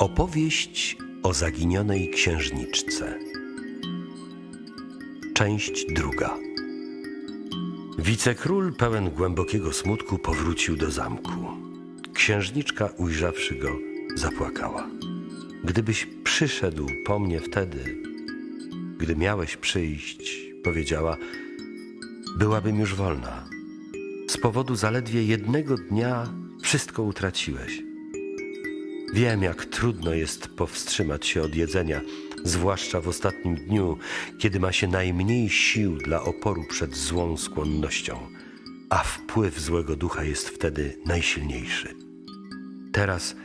Opowieść o zaginionej księżniczce. Część druga. Wicekról pełen głębokiego smutku powrócił do zamku. Księżniczka, ujrzawszy go, zapłakała. Gdybyś przyszedł po mnie wtedy, gdy miałeś przyjść, powiedziała, byłabym już wolna. Z powodu zaledwie jednego dnia wszystko utraciłeś. Wiem, jak trudno jest powstrzymać się od jedzenia, zwłaszcza w ostatnim dniu, kiedy ma się najmniej sił dla oporu przed złą skłonnością, a wpływ złego ducha jest wtedy najsilniejszy. Teraz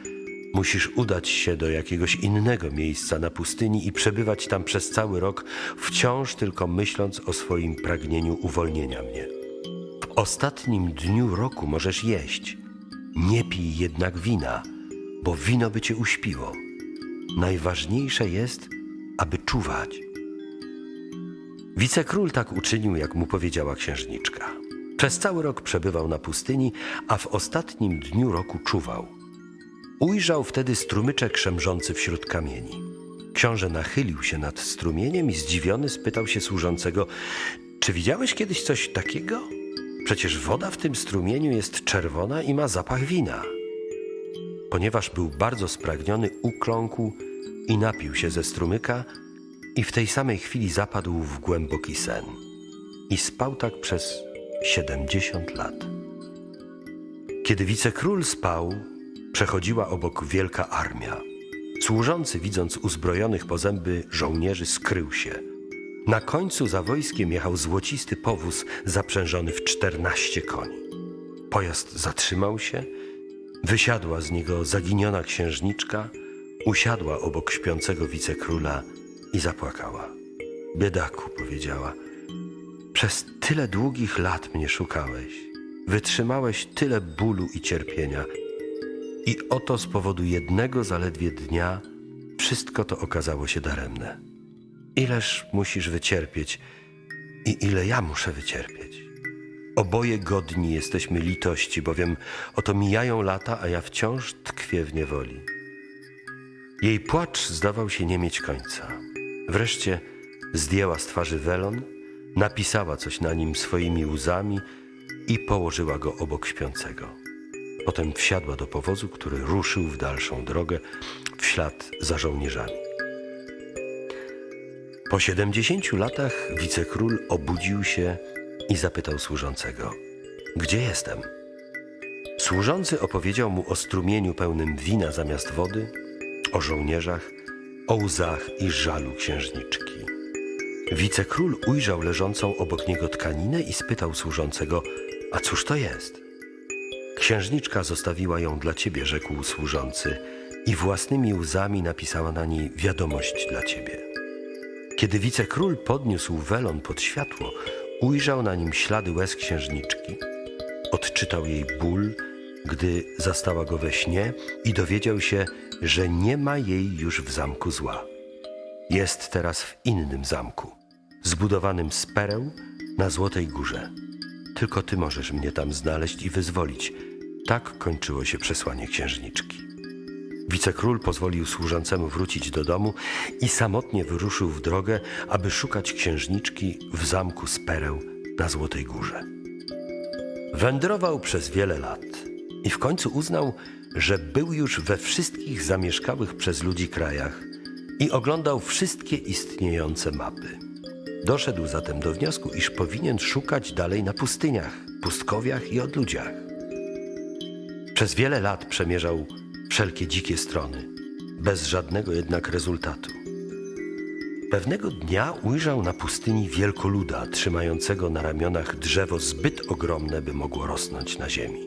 musisz udać się do jakiegoś innego miejsca na pustyni i przebywać tam przez cały rok, wciąż tylko myśląc o swoim pragnieniu uwolnienia mnie. W ostatnim dniu roku możesz jeść. Nie pij jednak wina, bo wino by cię uśpiło. Najważniejsze jest, aby czuwać. Wicekról tak uczynił, jak mu powiedziała księżniczka. Przez cały rok przebywał na pustyni, a w ostatnim dniu roku czuwał. Ujrzał wtedy strumyczek szemrzący wśród kamieni. Książę nachylił się nad strumieniem i zdziwiony spytał się służącego: Czy widziałeś kiedyś coś takiego? Przecież woda w tym strumieniu jest czerwona i ma zapach wina. Ponieważ był bardzo spragniony, ukląkł i napił się ze strumyka, i w tej samej chwili zapadł w głęboki sen. I spał tak przez siedemdziesiąt lat. Kiedy wicekról spał, przechodziła obok wielka armia. Służący, widząc uzbrojonych po zęby żołnierzy, skrył się. Na końcu za wojskiem jechał złocisty powóz zaprzężony w czternaście koni. Pojazd zatrzymał się, wysiadła z niego zaginiona księżniczka, usiadła obok śpiącego wicekróla i zapłakała. Biedaku, powiedziała, przez tyle długich lat mnie szukałeś, wytrzymałeś tyle bólu i cierpienia, i oto z powodu jednego zaledwie dnia wszystko to okazało się daremne. Ileż musisz wycierpieć i ile ja muszę wycierpieć. Oboje godni jesteśmy litości, bowiem oto mijają lata, a ja wciąż tkwię w niewoli. Jej płacz zdawał się nie mieć końca. Wreszcie zdjęła z twarzy welon, napisała coś na nim swoimi łzami i położyła go obok śpiącego. Potem wsiadła do powozu, który ruszył w dalszą drogę w ślad za żołnierzami. Po siedemdziesięciu latach wicekról obudził się i zapytał służącego: Gdzie jestem? Służący opowiedział mu o strumieniu pełnym wina zamiast wody, o żołnierzach, o łzach i żalu księżniczki. Wicekról ujrzał leżącą obok niego tkaninę i spytał służącego: A cóż to jest? Księżniczka zostawiła ją dla ciebie, rzekł służący, i własnymi łzami napisała na niej wiadomość dla ciebie. Kiedy wicekról podniósł welon pod światło, ujrzał na nim ślady łez księżniczki. Odczytał jej ból, gdy zastała go we śnie i dowiedział się, że nie ma jej już w zamku zła. Jest teraz w innym zamku, zbudowanym z pereł na Złotej Górze. Tylko ty możesz mnie tam znaleźć i wyzwolić. Tak kończyło się przesłanie księżniczki. Wicekról pozwolił służącemu wrócić do domu i samotnie wyruszył w drogę, aby szukać księżniczki w zamku z pereł na Złotej Górze. Wędrował przez wiele lat i w końcu uznał, że był już we wszystkich zamieszkałych przez ludzi krajach i oglądał wszystkie istniejące mapy. Doszedł zatem do wniosku, iż powinien szukać dalej na pustyniach, pustkowiach i odludziach. Przez wiele lat przemierzał wszelkie dzikie strony, bez żadnego jednak rezultatu. Pewnego dnia ujrzał na pustyni wielkoluda trzymającego na ramionach drzewo zbyt ogromne, by mogło rosnąć na ziemi.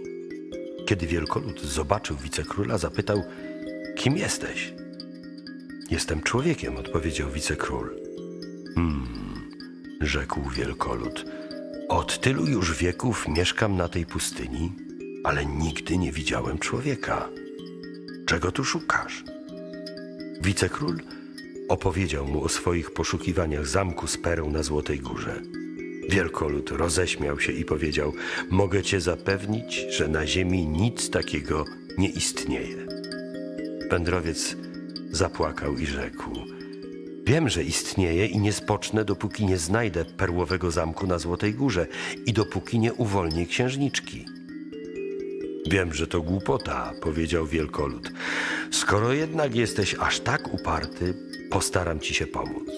Kiedy wielkolud zobaczył wicekróla, zapytał: Kim jesteś? Jestem człowiekiem, odpowiedział wicekról. rzekł wielkolud. Od tylu już wieków mieszkam na tej pustyni, ale nigdy nie widziałem człowieka. Czego tu szukasz? Wicekról opowiedział mu o swoich poszukiwaniach zamku z pereł na Złotej Górze. Wielkolud roześmiał się i powiedział: Mogę cię zapewnić, że na ziemi nic takiego nie istnieje. Wędrowiec Zapłakał i rzekł: Wiem, że istnieje i nie spocznę, dopóki nie znajdę perłowego zamku na Złotej Górze i dopóki nie uwolnię księżniczki. Wiem, że to głupota, powiedział wielkolud. Skoro jednak jesteś aż tak uparty, postaram ci się pomóc.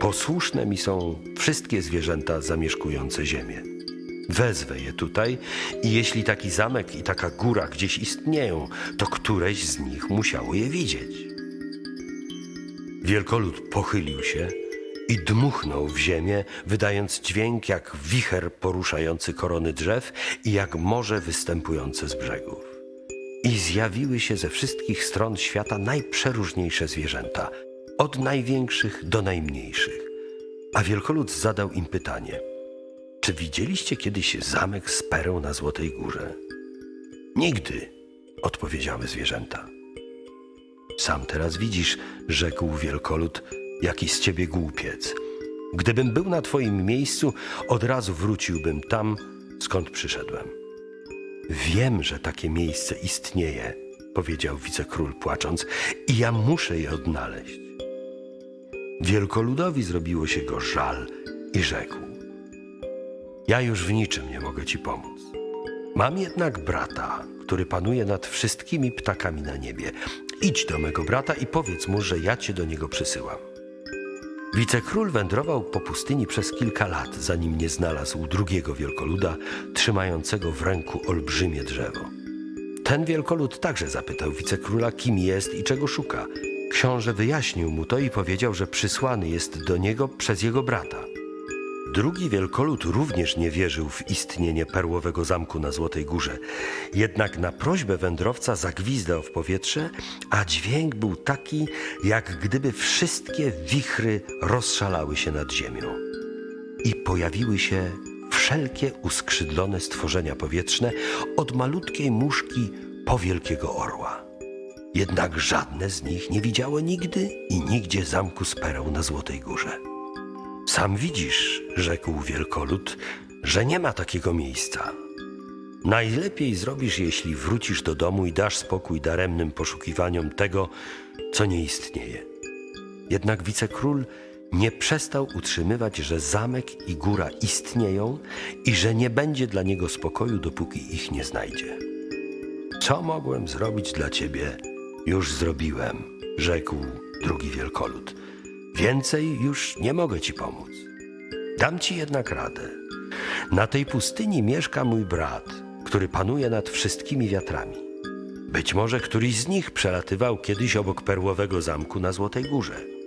Posłuszne mi są wszystkie zwierzęta zamieszkujące ziemię. Wezwę je tutaj i jeśli taki zamek i taka góra gdzieś istnieją, to któreś z nich musiało je widzieć. Wielkolud pochylił się i dmuchnął w ziemię, wydając dźwięk jak wicher poruszający korony drzew i jak morze występujące z brzegów. I zjawiły się ze wszystkich stron świata najprzeróżniejsze zwierzęta, od największych do najmniejszych. A wielkolud zadał im pytanie: Czy widzieliście kiedyś zamek z perą na Złotej Górze? Nigdy, odpowiedziały zwierzęta. Sam teraz widzisz, rzekł wielkolud, jaki z ciebie głupiec. Gdybym był na twoim miejscu, od razu wróciłbym tam, skąd przyszedłem. Wiem, że takie miejsce istnieje, powiedział wicekról płacząc, i ja muszę je odnaleźć. Wielkoludowi zrobiło się go żal i rzekł: Ja już w niczym nie mogę ci pomóc. Mam jednak brata, który panuje nad wszystkimi ptakami na niebie. Idź do mego brata i powiedz mu, że ja cię do niego przysyłam. Wicekról wędrował po pustyni przez kilka lat, zanim nie znalazł drugiego wielkoluda, trzymającego w ręku olbrzymie drzewo. Ten wielkolud także zapytał wicekróla, kim jest i czego szuka. Książę wyjaśnił mu to i powiedział, że przysłany jest do niego przez jego brata. Drugi wielkolud również nie wierzył w istnienie perłowego zamku na Złotej Górze. Jednak na prośbę wędrowca zagwizdał w powietrze, a dźwięk był taki, jak gdyby wszystkie wichry rozszalały się nad ziemią. I pojawiły się wszelkie uskrzydlone stworzenia powietrzne, od malutkiej muszki po wielkiego orła. Jednak żadne z nich nie widziało nigdy i nigdzie zamku z perą na Złotej Górze. Sam widzisz, rzekł wielkolud, że nie ma takiego miejsca. Najlepiej zrobisz, jeśli wrócisz do domu i dasz spokój daremnym poszukiwaniom tego, co nie istnieje. Jednak wicekról nie przestał utrzymywać, że zamek i góra istnieją i że nie będzie dla niego spokoju, dopóki ich nie znajdzie. Co mogłem zrobić dla ciebie, już zrobiłem, rzekł drugi wielkolud. Więcej już nie mogę ci pomóc. Dam ci jednak radę. Na tej pustyni mieszka mój brat, który panuje nad wszystkimi wiatrami. Być może któryś z nich przelatywał kiedyś obok perłowego zamku na Złotej Górze.